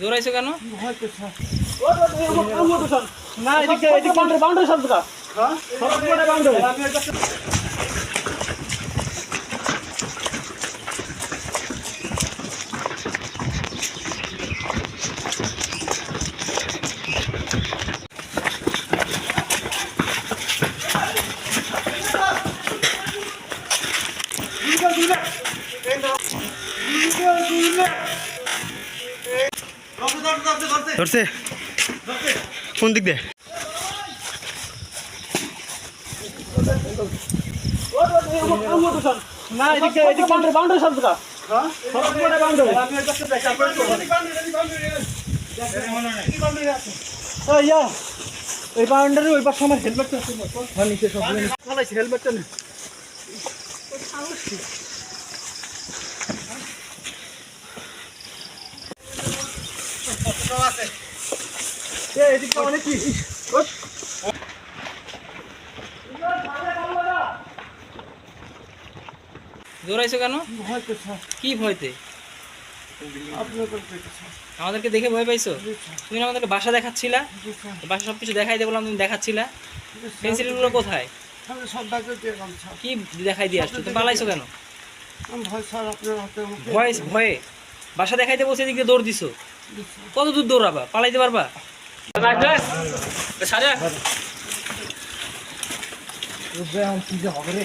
দৌড়াইছো কেন না এদিকে এদিকে বাউন্ডারি বাউন্ডারি সব জায়গা সব জায়গায় বাউন্ডারি ধরছে কোন দিক দিয়ে না এদিকে এদিকে বাউন্ডারি বাউন্ডারি সব বাউন্ডারি ওই ইয়া, এই বাউন্ডারি ওই পাশে আমার হেলমেটটা আছে হ্যাঁ নিচে সব হেলমেটটা নেই এ, এদিকে অনেক কি ওই, দৌড়াইছো কেন? কি ভয়তে? আমাদেরকে দেখে ভয় পাইছো? তুমি আমাদেরকে বাসা দেখাচ্ছিলা? বাসা সব কিছু দেখাই দিয়ে বললাম তুমি দেখাচ্ছিলা। পেন্সিলগুলো কোথায়? কি দেখাই দিয়ে আসছো? তুমি পালাইছো কেন? ভয়ে বাসা দেখাইতে বসে এদিকে দৌড় দিছো। কত দূর দৌড়াবা? পালাইতে পারবা? সাজা? কি হবে রে?